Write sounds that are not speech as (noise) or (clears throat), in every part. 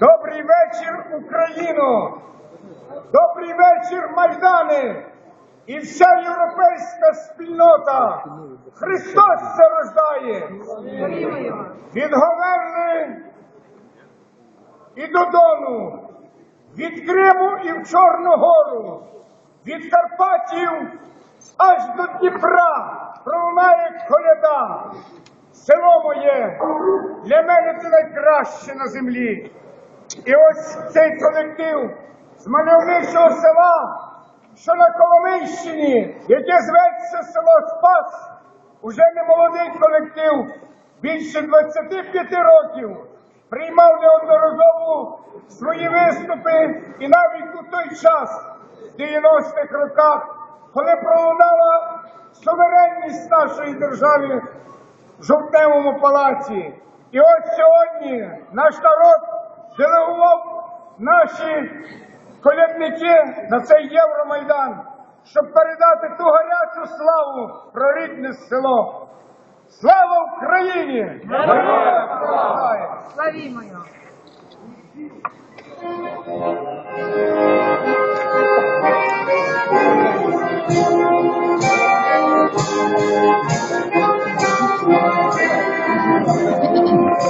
Добрий вечір, Україно! Добрий вечір, Майдани! І вся європейська спільнота! Христос це рождає! Від Говерни і до Дону, від Криму і в Чорну гору, від Карпатів аж до Дніпра пролунає коляда. Село моє для мене це найкраще на землі. І ось цей колектив з мальовничого села, що на Коломийщині, яке зветься село Спас, уже не молодий колектив, більше 25 років, приймав неодноразово свої виступи і навіть у той час, в 90-х роках, коли пролунала суверенність нашої держави жовтневому палаці. І от сьогодні наш народ делегував наші колядники на цей Євромайдан, щоб передати ту гарячу славу про рідне село. Слава Україні! Славімо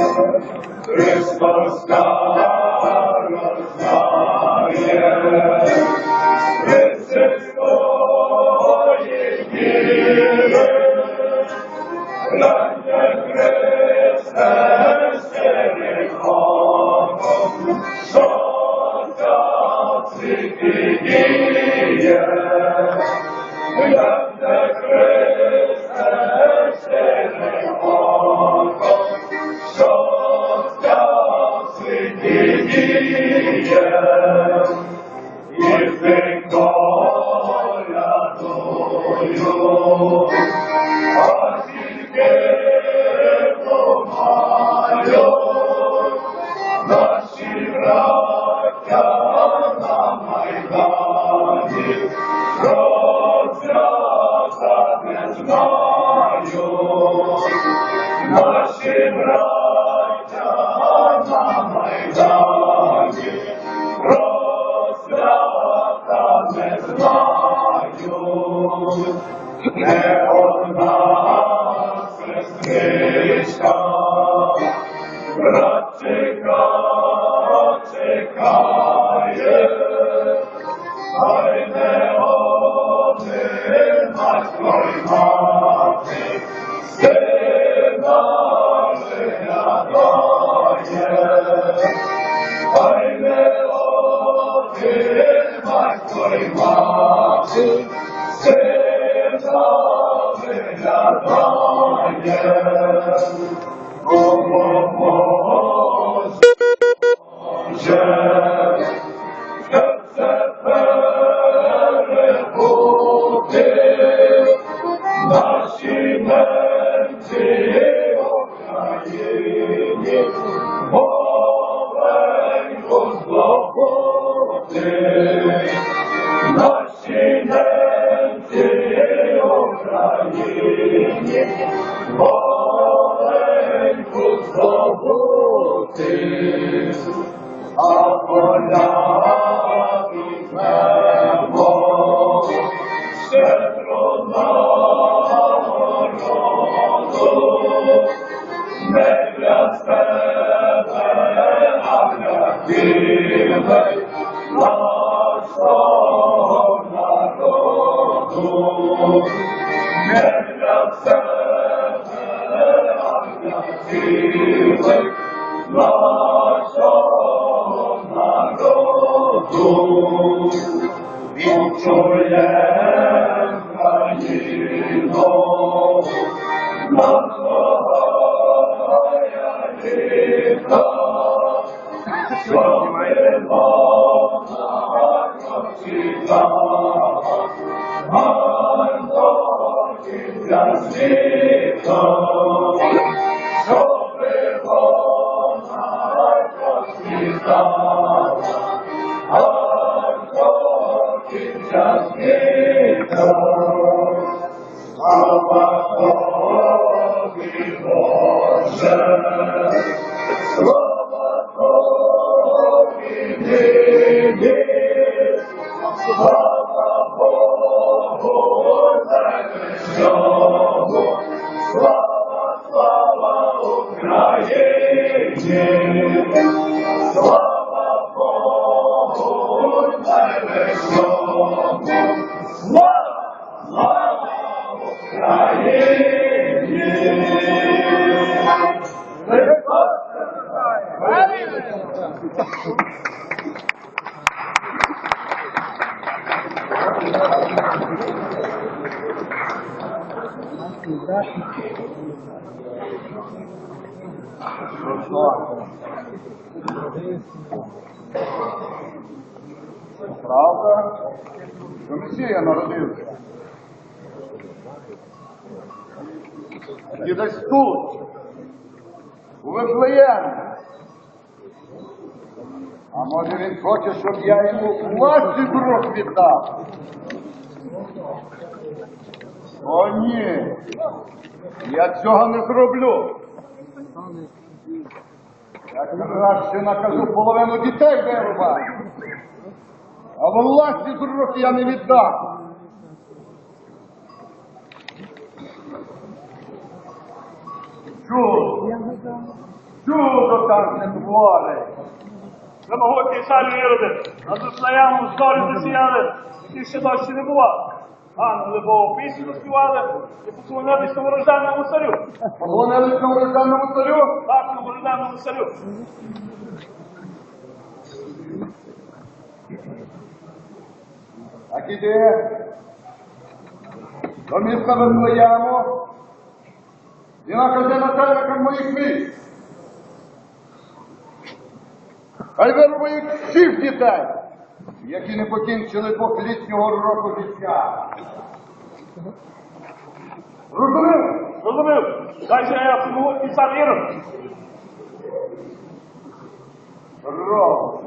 його. Христос рождає, не одна сестричка, братчика Україні, Amen. Україні, Правда, що Месія народився. І десь тут, у Вифлеємі. А може він хоче, щоб я йому власний рук віддав? О, ні. Я цього не зроблю. Я краще накажу половину дітей вирубати. А власні рук я не віддам. Чудо! Чудо там не творить! Всемогутній царю Іроди, над Вифлеємом зорі засіяли, які ще дощі не бувало. Ангели Богу пісню співали і поклонились новорожденному царю. Поклонились новорожденному царю? Так, новорожденному царю. Так іди. До міста Вифлеєму. І накажи начальникам моїх міст. Хай вирубають всіх дітей, які не покінчили двохлітнього року життя. Розумів? Розумів? Дай же я всемогутній цар Ірод. Кров.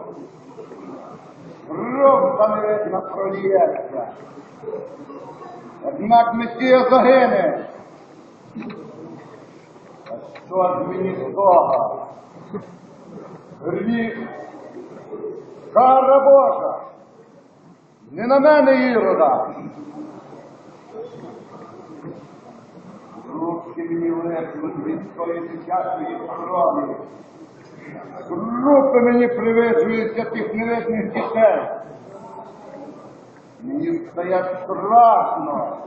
Кров там видно проліється. Однак Месія загине. А що ж мені з того? Гріх. Кара Божа. Не на мене Ірода. Руки мені лежуть від тої дитячої крові. Групи мені привезуються тих невидних дітей. Мені стає страшно,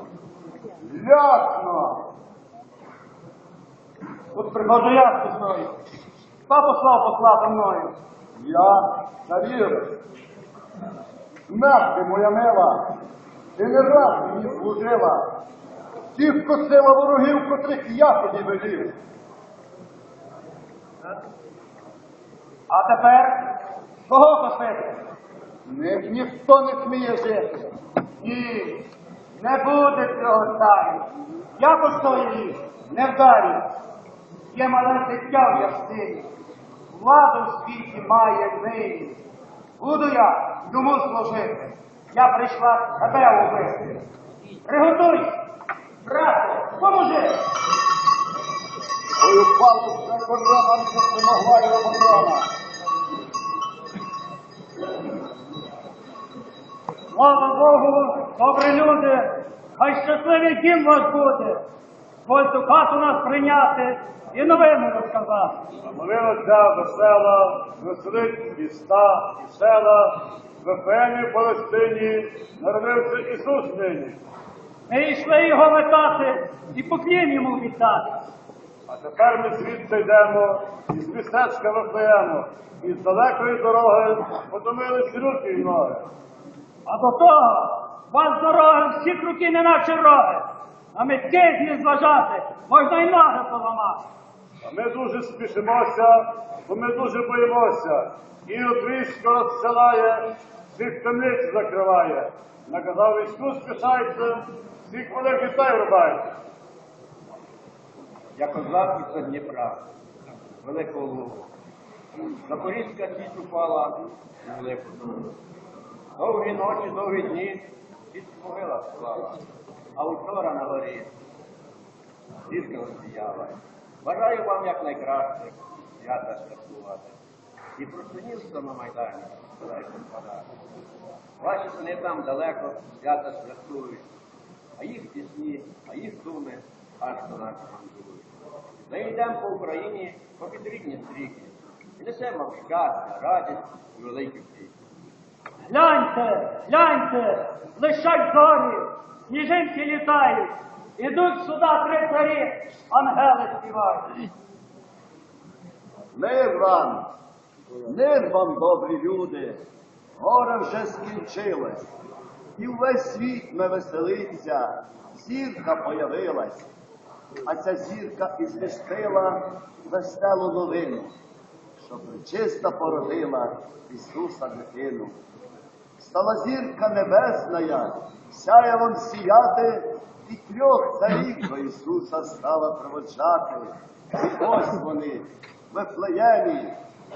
лясно. Тут приходжу я з мною. Хто послав послати мною? Я царів. Смерти, моя мила, ти не раз мені служила. Ті скосила ворогів, котрих я тобі велів. А тепер кого косити? Них ніхто не сміє жити. Ні, не буде цього царю. Я постою їх, не вдарю. Є мале дитя в яснині. Владу в світі має нині. Буду я йому служити. Я прийшла тебе убити. Приготуй, брате, поможи. Ой, упало все корона, не допомогла й оборона. Слава Богу, добрі люди, хай щасливий дім вас буде. Дозвольте хату нас прийняти і новини розказати. Новина ця весела, веселить міста і села, в Ефемі, Палестині, народився Ісус нині. Ми йшли його витати і поклін йому віддати. А тепер ми звідси йдемо, із містечка Вифлеєму, із далекої дороги потомились руки й ноги. А до того вас дороги всі круки не наче роги. А метки не зважати, можна й ноги поламати. Ми дуже спішимося, бо ми дуже боїмося. І от військо розсилає, всіх темниць закриває. Наказав війську спішайте, всіх малих дітей рубайте. Я козак із Дніпра, Великого Лугу. Запорізька січ упала у велику. Довгі ночі, довгі дні, січ могила склала, а вчора на горі зірка розсіяла. Бажаю вам якнайкраще, свята святкувати. І проснувся на Майдані, далеко впадає. Ваші сини там далеко свята святкують, а їх пісні, а їх думи аж до нас мандрують. Ми йдемо по Україні по підрідні стріки, і несемо вам щастя, радість і великі втіхи. Гляньте, гляньте, лишать зорі, сніжинки літають, ідуть сюди три царі, ангели співають. Мир вам, мир вам, добрі люди, горе вже скінчилось, і весь світ не веселиться, зірка появилась, а ця зірка і звістила веселу новину, що причиста породила Ісуса дитину. Стала зірка небесная, сяє вам сіяти, і трьох царів до Ісуса стала проводжати. І ось вони, в Вифлеємі,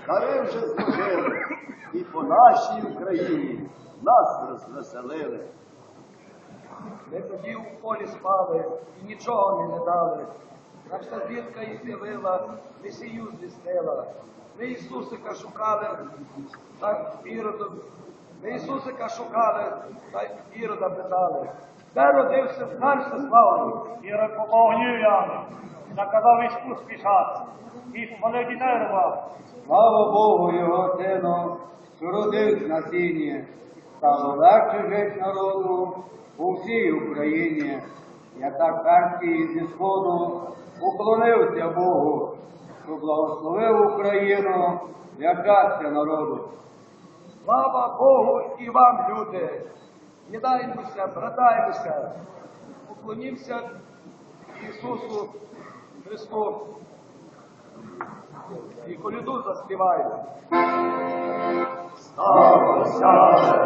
дари вже зложили, і по нашій Україні нас розвеселили. Ми тоді у полі спали і нічого не дали. Наша зірка і з'явила, Месію звістила. Ми Ісусика шукали, та Іродом. Ми Ісусика шукали, та Ірода питали. Де родився цар славний? Ірод попогнів Яну, наказав війську спішати, і хвали дітей рвав. Слава Богу, його сину, що родився на сіні, стало легше жить народу у всій Україні. Я так перший зі сходу уклонився Богу, що благословив Україну для щастя народу. Слава Богу і вам, люди! Єдаймося, братаймося, уклонімося Ісусу Христу і коліду заспіваємо. Сталося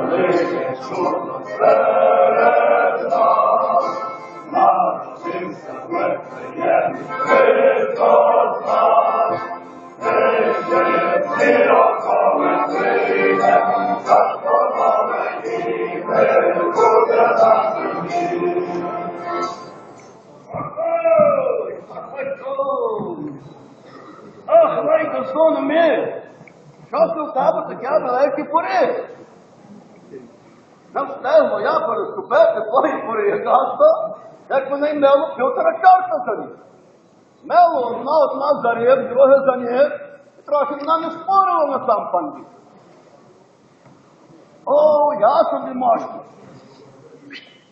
велике чудо серед нас, народився в Вифлеємі Христос наш. Прийде зірокове прийде, царство нове на. Ах, Лейко, зону мир! Що це в тебе таке велике пори? Не встигло я переступити твої порігатства, як вони мело півтора чорта за них. Мело одна на О, я собі можу.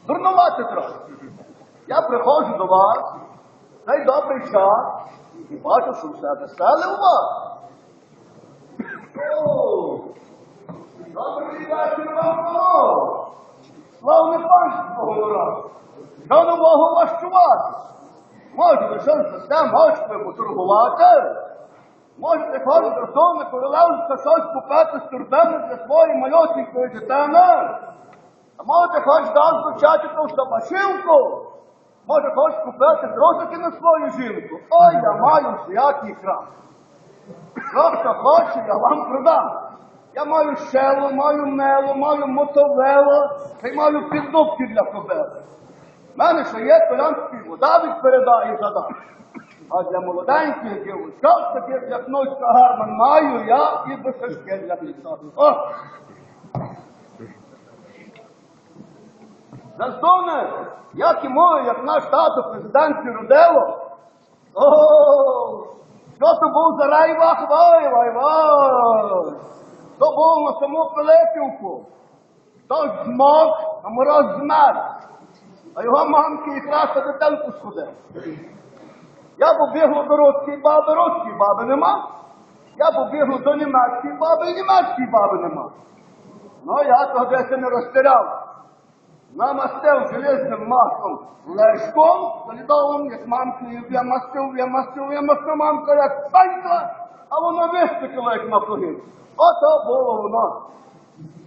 Дурнувати трохи. Я приходжу до вас, цей добрий час, і бачу, що все веселе у вас. Добрий вечір вам! Славне панство говорю. Що нового вас чувати? Може, ви щось дасте, можете поторгувати? Можете ходити до Сони Королевська щось купити з турбини для своєї малюсенької дитини? А можете хоч дам звучати ту собачівку? Може, хочеш купити тросики на свою жінку? Ой, я маю всякий крам. Що хто хоче, я вам продам. Я маю щело, маю мело, маю мотовело, та й маю піддубки для кобили. В мене ще є колянський вода від передає задам. А для молоденьких дівчат, таких як Ночка Гарман, маю я і бисачки для пліцо. О! Як і мою, як наш тато президент Сіродило. О, що то був за райвах, вай, вай, вай. То був на саму Пилипівку. Хтось змог, а мороз змер. А його мамки якраз на дитинку сходив. Я побігла до руської баби, руської баби нема. Я побігла до німецької баби, і німецької баби нема. Ну, я тоді не розстріляв намастив железним маслом лешком, солідовим, як мамкою, я мастив, я мастив, я мастив мамка, як панька, а воно вистачило, як на плугін. Ото було воно.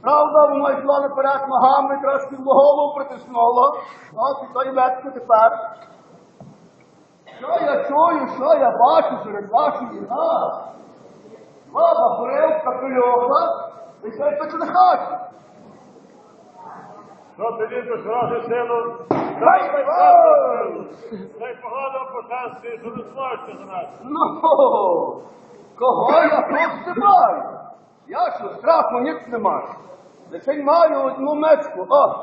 Правда, воно йшло наперед ногами, трошки в голову притиснуло. От і той ветки тепер. Що я чую, що я бачу серед вашої нас? Баба горилка пильоха, і це точно хаті. Що любиш ради сину? Дай, дай, дай! Дай погано по щастя, що не знаєшся за нас. Ну, Кого я просто маю? Я що страху ніч не маю. Лише маю одну мешку, о.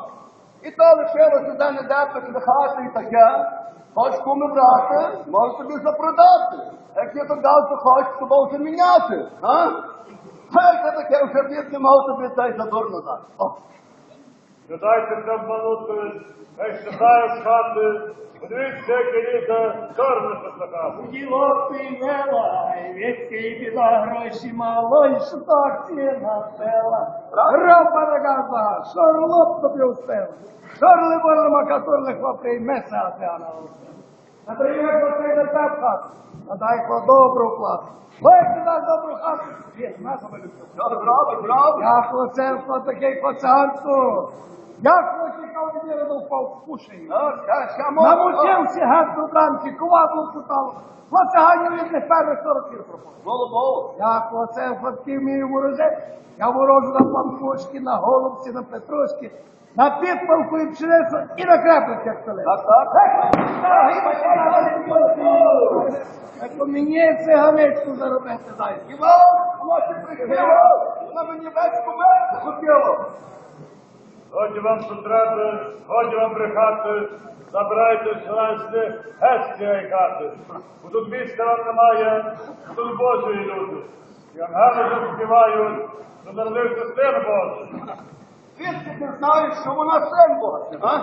І то лишилося де не де хати і таке. Хоч кому брати, можу тобі запродати. Як я то дав, то хоч з тобою вже міняти, а? Хай це таке вже бід не мав тобі цей задурно дати. О. Додайте це обманути, хай щитає з хати, подивіться, як літа, чорне послухати. Діло пінела, і біда гроші мало, і що так ціна пела. Ропа на газа, шорлоп тобі успела. Шорли борлема катурли хлопри, і меса пяна На привіт оцей не пепка, а дай по добру плату. Ой, ти дай добру хату, є, на себе люблю. Що зробить, зробить? Як оце такий пацанку, як від міри впав, ще, ще можна. Намучився геть бранці, ковадло путав. Плацаганів від них перших 40 років пропав. Як оце фактів вмію ворожити, я ворожу на пампушки, на голубці, на петрушки, на підпалку і пшеницю і на креплик, як стали. Так, так. Як мені циганичку заробити дай. Іван, може прихило, вона мені весь кубет хотіло. Годі вам сутрати, годі вам брехати, забирайте селенські геть з хати. Бо тут місця вам немає, тут Божої люди. І ангели заспівають, що народився син Божий. Звідки ти знаєш, що вона син Божий, а?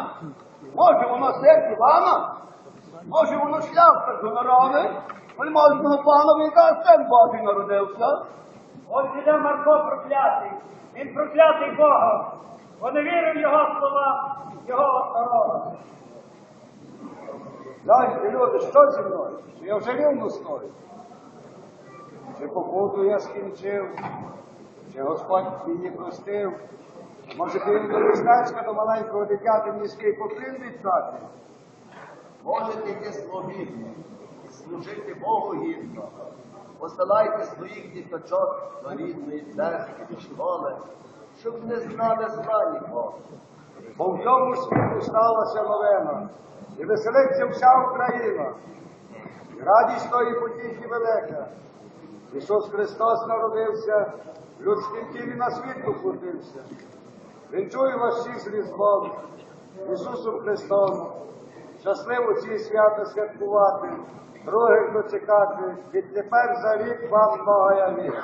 Може вона син Івана? Може вона шляхта з гонорови? Вельможного пана яка син Божий народився? Ось іде Марко проклятий. Він проклятий Богом. Бо не вірив його слова, його дорога. Гляньте, люди, що зі мною? Чи я вже рівно стою? Чи походу я скінчив? Чи Господь мені простив? Може, ти до містечка до маленького дитяти міський поклін віддати? Можете є слугідні служити Богу гідно. Посилайте своїх діточок до рідної церкви школи, щоб не знали зла нікого. Бо в цьому світу сталася новина, і веселиться вся Україна. І радість тої потіхи велика. Ісус Христос народився, в людськім тілі на світ поплотився. Вінчую вас всіх з Різдвом, Ісусом Христом. Щасливо ці свята святкувати, других дочекати, відтепер за рік вам многая вік.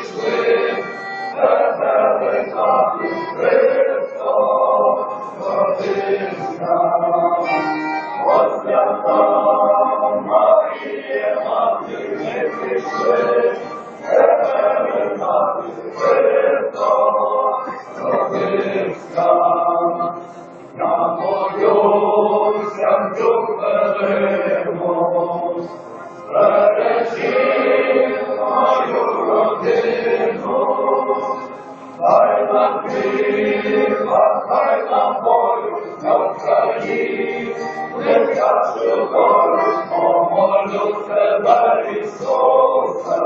ми нам хай нам волю на Україні, не кажу дорожно Ісусе,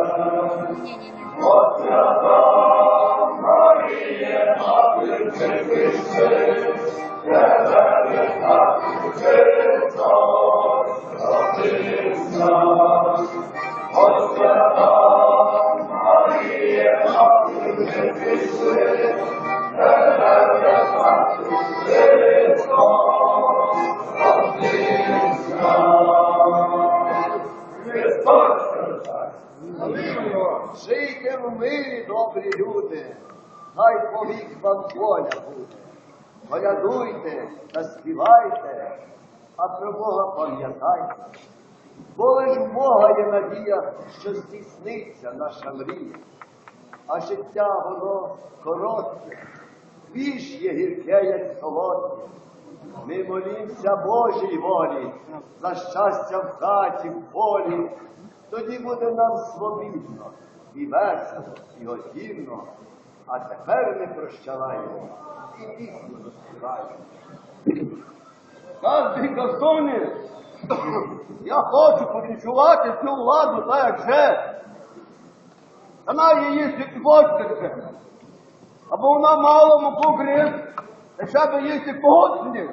от свята Маріє, мати припиши, тебе вітати Христос Жийте в мирі, добрі люди, хай повік вам воля буде. Колядуйте та співайте, а про Бога пам'ятайте. Бо лиш в Бога є надія, що здійсниться наша мрія. А життя воно коротке, більш є гірке, як солодке. Ми молімся Божій волі, за щастя в хаті, в полі, тоді буде нам свобідно, і весело, і готівно. А тепер не прощаваємо і пісню заспіваємо. Każdy газоні, (clears throat) я хочу повінчувати цю владу так, як же. Вона її світвочка, або вона мало муку гриз, ще би їсти погодні.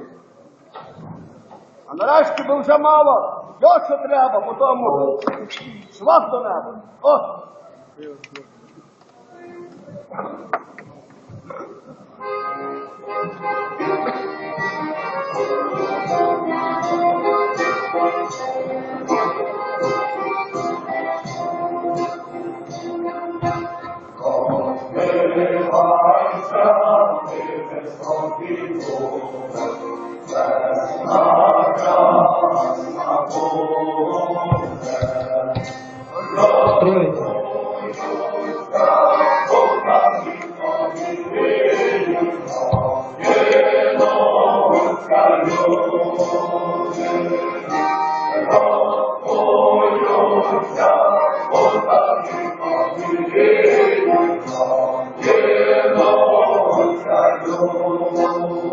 А нарешті би вже мало, все, що треба, по тому швах до неба. О! Співайся,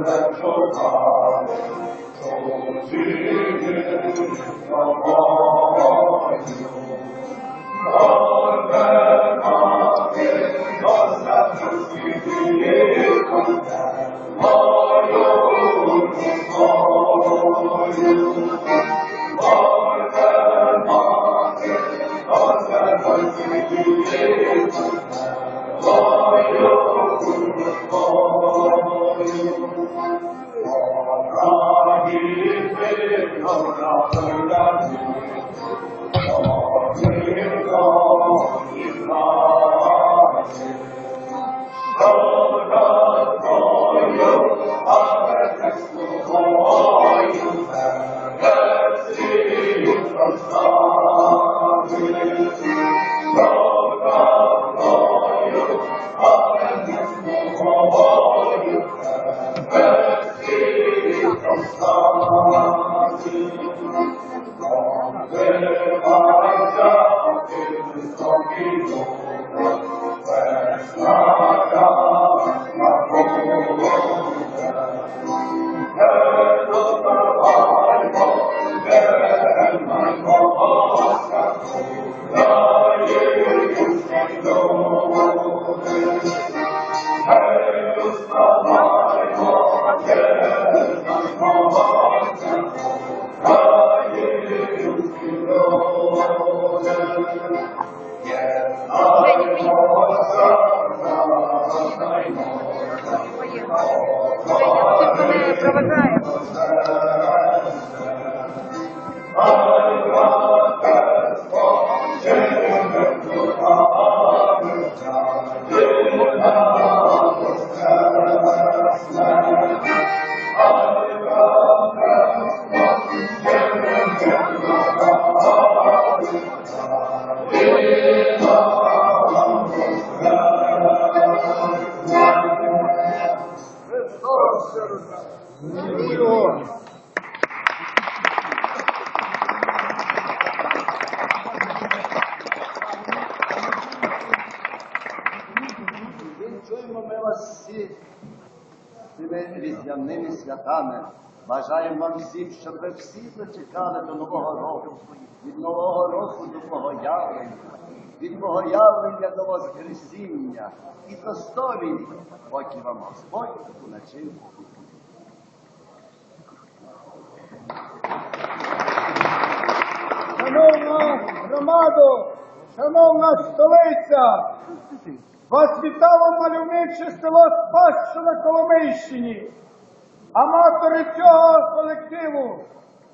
难受他从今天到我以。with talking over Тільки всім, щоб ви всі зачекали до Нового року, від Нового року до Богоявлення, від Богоявлення до Воскресіння і до сповіді, поки вам Господь уначив. Шановна громадо, шановна столиця, вас вітало мальовниче село Спас, на Коломийщині. Аматори цього колективу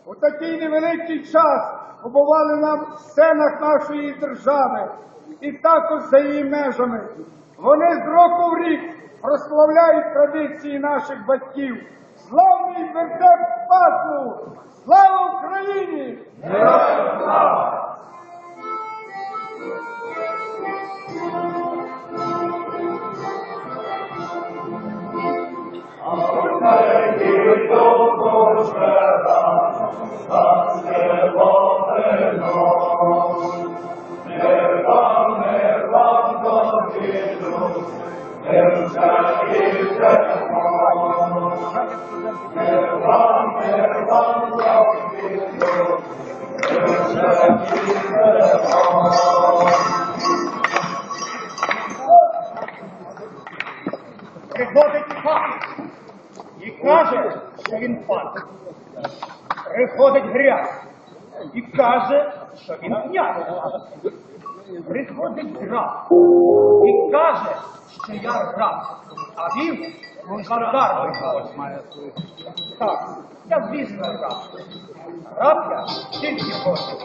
у такий невеликий час побували на сценах нашої держави і також за її межами. Вони з року в рік прославляють традиції наших батьків. Славний вертеп Спасу! Слава Україні! Приходить каже, що він пан. Приходить грязь і каже, що він князь. Приходить раб і каже, що я раб, а він жандарм виходить. Так, я звісно раб. Раб я тільки хочу.